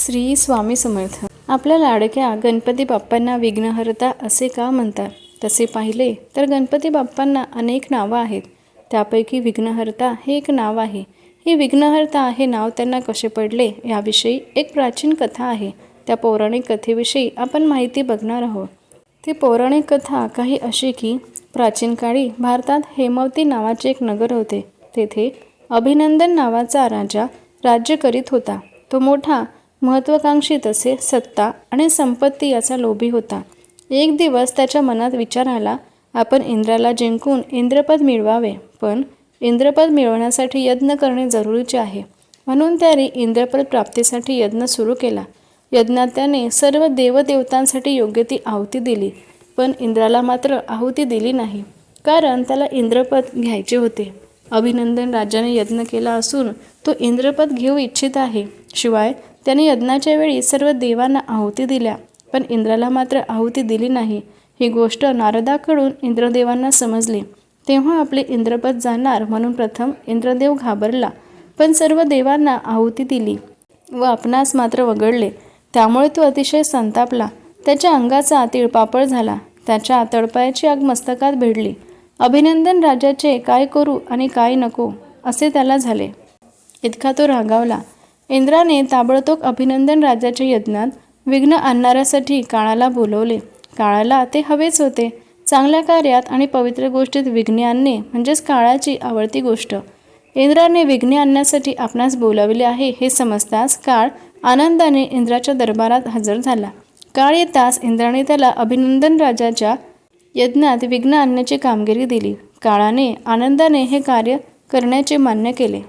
श्री स्वामी समर्थ. आपल्या लाडक्या गणपती बाप्पांना विघ्नहर्ता असे का म्हणतात? तसे पाहिले तर गणपती बाप्पांना अनेक नावं आहेत. त्यापैकी विघ्नहर्ता हे एक नाव आहे. ही विघ्नहर्ता हे नाव त्यांना कसे पडले याविषयी एक प्राचीन कथा आहे. त्या पौराणिक कथेविषयी आपण माहिती बघणार आहोत. ती पौराणिक कथा काही अशी की प्राचीन काळी भारतात हेमवती नावाचे एक नगर होते. तेथे अभिनंदन नावाचा राजा राज्य करीत होता. तो मोठा महत्त्वाकांक्षी तसे सत्ता आणि संपत्ती याचा लोभी होता. एक दिवस त्याच्या मनात विचार आला आपण इंद्राला जिंकून इंद्रपद मिळवावे पण इंद्रपद मिळवण्यासाठी यज्ञ करणे जरुरीचे आहे. म्हणून त्याने इंद्रपद प्राप्तीसाठी यज्ञ सुरू केला. यज्ञात त्याने सर्व देवदेवतांसाठी योग्य ती आहुती दिली पण इंद्राला मात्र आहुती दिली नाही कारण त्याला इंद्रपद घ्यायचे होते. अभिनंदन राजाने यज्ञ केला असून तो इंद्रपद घेऊ इच्छित आहे. शिवाय त्याने यज्ञाच्या वेळी सर्व देवांना आहुती दिल्या पण इंद्राला मात्र आहुती दिली नाही. ही गोष्ट नारदाकडून इंद्रदेवांना समजली. तेव्हा आपले इंद्रपद जाणार म्हणून प्रथम इंद्रदेव घाबरला पण सर्व देवांना आहुती दिली व आपणास मात्र वगळले. त्यामुळे तो अतिशय संतापला. त्याच्या अंगाचा तिळपापड झाला. त्याच्या तळपायाची आग मस्तकात भिडली. अभिनंदन राजाचे काय करू आणि काय नको? असे त्याला झाले. इतका तो रागावला. इंद्राने ताबडतोब अभिनंदन राजाच्या यज्ञात विघ्न आणणाऱ्यासाठी काळाला बोलवले. काळाला ते हवेच होते. चांगल्या कार्यात आणि पवित्र गोष्टीत विघ्ने आणणे म्हणजेच काळाची आवडती गोष्ट. इंद्राने विघ्ने आणण्यासाठी आपणास बोलावले आहे हे समजताच काळ आनंदाने इंद्राच्या दरबारात हजर झाला. काळ येताच इंद्राने त्याला अभिनंदन राजाच्या यज्ञात विघ्न आणण्याची कामगिरी दिली. काळाने आनंदाने हे कार्य करण्याचे मान्य केले.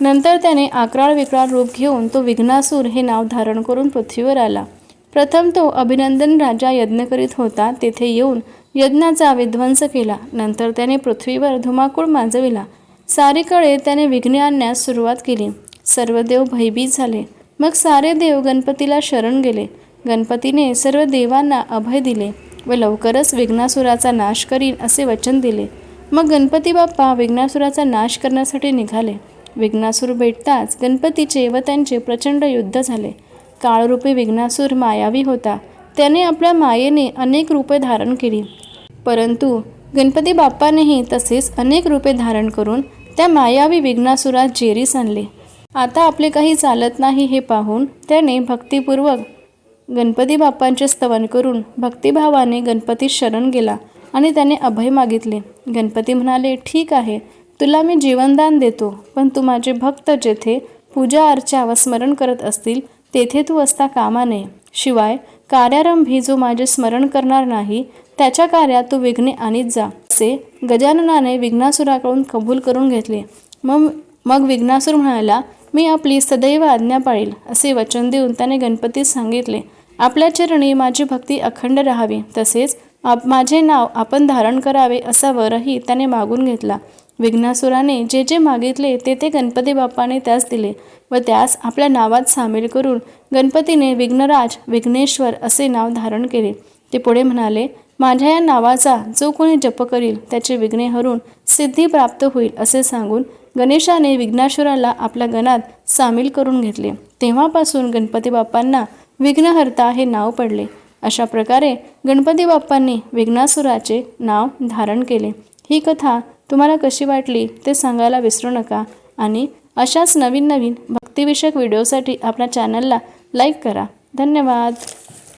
नंतर त्याने आक्राळ विक्राळ रूप घेऊन तो विघ्नासूर हे नाव धारण करून पृथ्वीवर आला. प्रथम तो अभिनंदन राजा यज्ञ करीत होता तेथे येऊन यज्ञाचा विध्वंस केला. नंतर त्याने पृथ्वीवर धुमाकूळ माजविला. सारीकडे त्याने विघ्ने आणण्यास सुरुवात केली. सर्व देव भयभीत झाले. मग सारे देव गणपतीला शरण गेले. गणपतीने सर्व देवांना अभय दिले व लवकरच विघ्नासुराचा नाश करीन असे वचन दिले. मग गणपती बाप्पा विघ्नासुराचा नाश करण्यासाठी निघाले. विघ्नासूर भेटताच गणपतीचे व त्यांचे प्रचंड युद्ध झाले. काळरूपी विघ्नासूर मायावी होता. त्याने आपल्या मायेने अनेक रूपे धारण केली. परंतु गणपती बाप्पानेही तसेच अनेक रूपे धारण करून त्या मायावी विघ्नासुरात जेरीस आणले. आता आपले काही चालत नाही हे पाहून त्याने भक्तिपूर्वक गणपती बाप्पांचे स्तवन करून भक्तिभावाने गणपती शरण गेला आणि त्याने अभय मागितले. गणपती म्हणाले ठीक आहे. तुला मी जीवनदान देतो पण तू माझे भक्त जेथे पूजा अर्चा व स्मरण करत असतील तेथे तू असता कामा नये. शिवाय कार्यारंभी जो माझे स्मरण करणार नाही त्याच्या कार्यात तू विघ्ने आणीत जा. असे गजाननाने विघ्नासुराकडून कबूल करून घेतले. मग मग विघ्नासूर म्हणाला मी आपली सदैव आज्ञा पाळील असे वचन देऊन त्याने गणपतीस सांगितले. आपल्या चरणी माझी भक्ती अखंड राहावी. तसेच आप माझे नाव आपण धारण करावे असा वरही त्याने मागून घेतला. विघ्नासुराने जे जे मागितले ते ते गणपती बाप्पाने त्यास दिले व त्यास आपल्या नावात सामील करून गणपतीने विघ्नराज विघ्नेश्वर असे नाव धारण केले. ते पुढे म्हणाले माझ्या या नावाचा जो कोणी जप करील त्याचे विघ्ने हरून सिद्धी प्राप्त होईल असे सांगून गणेशाने विघ्नाश्वराला आपल्या गणात सामील करून घेतले. तेव्हापासून गणपती बाप्पांना विघ्नहर्ता हे नाव पडले. अशा प्रकारे गणपती बाप्पांनी विघ्नासुराचे नाव धारण केले. ही कथा तुम्हाला कशी वाटली ते सांगायला विसरू नका आणि अशाच नवीन नवीन भक्तिविषयक व्हिडिओसाठी आपल्या चॅनलला लाईक करा. धन्यवाद.